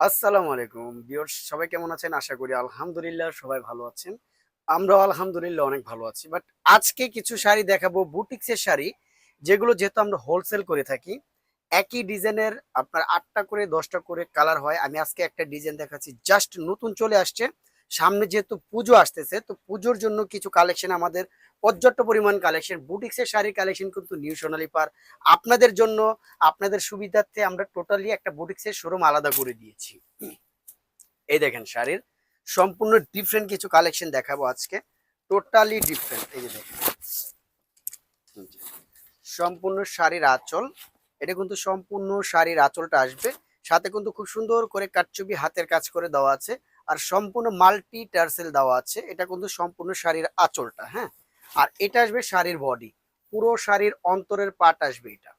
আসসালামু আলাইকুম। বিয়র সবাই কেমন আছেন? আশা করি আলহামদুলিল্লাহ সবাই ভালো আছেন। আমরাও আলহামদুলিল্লাহ অনেক ভালো আছি। বাট আজকে কিছু শাড়ি দেখাবো, বুটিক্সের শাড়ি, যেগুলো যেহেতু আমরা হোলসেল করে থাকি, একই ডিজাইনের আপনার আটটা করে, দশটা করে কালার হয়। আমি আজকে একটা ডিজাইন দেখাচ্ছি জাস্ট নতুন চলে আসছে। সামনে যেহেতু পুজো আসতেছে, তো পুজোর জন্য কিছু কালেকশন আমাদের পর্যাপ্ত পরিমাণ কালেকশন বুটিক্সের শাড়ির কালেকশন কিন্তু নিউ সোনালি পার আপনাদের জন্য, আপনাদের সুবিধার্থে আমরা টোটালি একটা বুটিক্সের শোরুম আলাদা করে দিয়েছি। এই দেখেন শাড়ির সম্পূর্ণ ডিফারেন্ট কিছু কালেকশন দেখাবো আজকে। টোটালি ডিফারেন্ট এই যে দেখেন। সম্পূর্ণ শাড়ির আঁচল, এটা কিন্তু সম্পূর্ণ শাড়ির আঁচলটা আসবে। সাথে কিন্তু খুব সুন্দর করে কাটচুপি হাতের কাজ করে দেওয়া আছে। আর সম্পূর্ণ মাল্টি টার্সেল দেওয়া আছে। এটা কিন্তু সম্পূর্ণ শাড়ির আঁচলটা হ্যাঁ? আর এটা আসবে শাড়ির বডি পুরো শাড়ির অন্তরের পাট আসবে এটা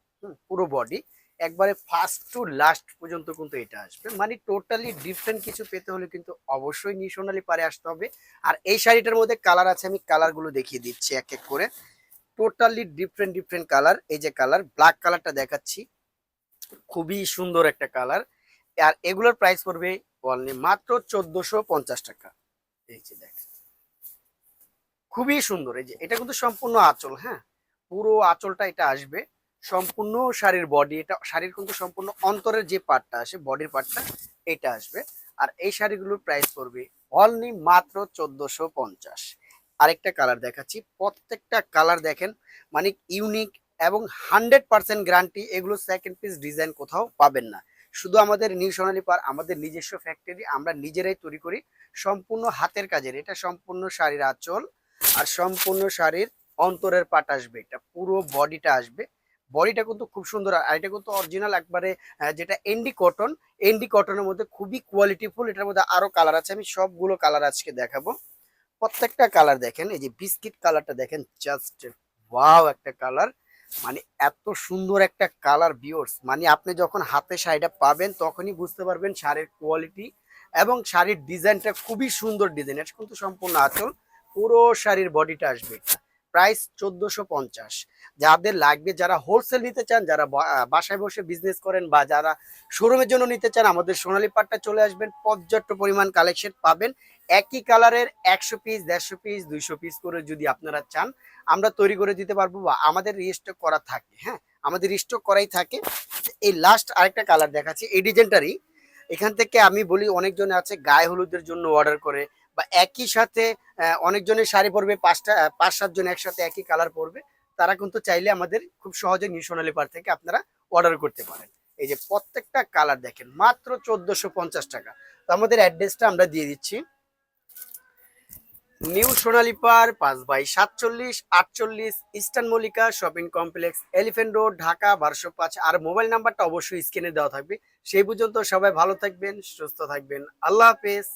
পুরো বডি একবারে ফার্স্ট টু লাস্ট পর্যন্ত কিন্তু এটা আসবে। মানে টোটালি ডিফারেন্ট কিছু পেতে হলে কিন্তু অবশ্যই নিশোনালি পারে আসতে হবে। আর এই শাড়িটার মধ্যে কালার আছে, আমি কালারগুলো দেখিয়ে দিচ্ছি এক এক করে। টোটালি ডিফারেন্ট ডিফারেন্ট কালার এই যে কালার ব্ল্যাক কালারটা দেখাচ্ছি। খুবই সুন্দর একটা কালার আর এগুলোর প্রাইস পড়বে অনলি মাত্র চোদ্দশো পঞ্চাশ টাকা। এই যে দেখ খুবই সুন্দর। এই যে, এটা কিন্তু সম্পূর্ণ আঁচল হ্যাঁ? পুরো আঁচলটা এটা আসবে। সম্পূর্ণ শাড়ির বডি এটা শাড়ির কিন্তু সম্পূর্ণ অন্তরের যে পার্টটা আসে বডির পার্টটা এটা আসবে। আর এই শাড়িগুলোর প্রাইস পড়বে অনলি মাত্র চোদ্দশো পঞ্চাশ। আরেকটা কালার দেখাচ্ছি। প্রত্যেকটা কালার দেখেন মানে ইউনিক এবং হান্ড্রেড পার্সেন্ট গ্যারান্টি এগুলো সেকেন্ড পিস ডিজাইন কোথাও পাবেন না। শুধু আমাদের নিউ সোনালী পার আমাদের নিজস্ব ফ্যাক্টরি আমরা নিজেরাই তৈরি করি সম্পূর্ণ হাতের কাজের। এটা সম্পূর্ণ শাড়ির আঁচল আর সম্পূর্ণ শাড়ির অন্তরের পাট আসবে। এটা পুরো বডিটা আসবে। বডিটা কিন্তু খুব সুন্দর আর এটা কিন্তু অরিজিনাল একবারে যেটা এন্ডি কটন এন্ডি কটনের মধ্যে খুবই কোয়ালিটিফুল এটার মধ্যে আরও কালার আছে। আমি সবগুলো কালার আজকে দেখাবো। প্রত্যেকটা কালার দেখেন, এই যে বিস্কিট কালারটা দেখেন জাস্ট ওয়াও একটা কালার মানে এত সুন্দর একটা কালার বিওর্স মানে আপনি যখন হাতে শাড়িটা পাবেন তখনই বুঝতে পারবেন শাড়ির কোয়ালিটি এবং শাড়ির ডিজাইনটা খুবই সুন্দর ডিজাইন এটা কিন্তু সম্পূর্ণ আচল, পুরো শাড়ির বডিটা আসবে। প্রাইস চোদ্দশো পঞ্চাশ। যাদের লাগবে, যারা হোলসেল নিতে চান, যারা বাসায় বসে বিজনেস করেন বা যারা শোরুমের জন্য নিতে চান, আমাদের সোনালী পাটটা চলে আসবেন। পর্যাপ্ত পরিমাণ কালেকশন পাবেন। একই কালারের একশো পিস দেড়শো পিস দুইশো পিস করে যদি আপনারা চান, আমরা তৈরি করে দিতে পারব বা আমাদের রিস্টক করা থাকে হ্যাঁ? আমাদের রিস্টক করাই থাকে। এই লাস্ট আরেকটা কালার দেখাচ্ছি, এই এখান থেকে আমি বলি, অনেকজন আছে গায়ে হলুদের জন্য অর্ডার করে বা একই সাথে অনেকজনের শাড়ি পরবে, পাঁচটা পাঁচ, সাতজন একসাথে একই কালার পরবে, তারা কিন্তু চাইলে আমাদের খুব সহজে নিউ সোনালী পার থেকে আপনারা অর্ডার করতে পারেন। এই যে প্রত্যেকটা কালার দেখেন, মাত্র চোদ্দশো পঞ্চাশ টাকা। তো আমাদের অ্যাড্রেসটা আমরা দিয়ে দিচ্ছি। নিউ সোনালী পার পাঁচ বাই সাতচল্লিশ, আটচল্লিশ Eastern Mallika Shopping Complex Elephant Road Dhaka, বারোশো পাঁচ। আর মোবাইল নাম্বারটা অবশ্যই স্ক্রিনে দেওয়া থাকবে। সেই পর্যন্ত সবাই ভালো থাকবেন, সুস্থ থাকবেন। আল্লাহ হাফেজ।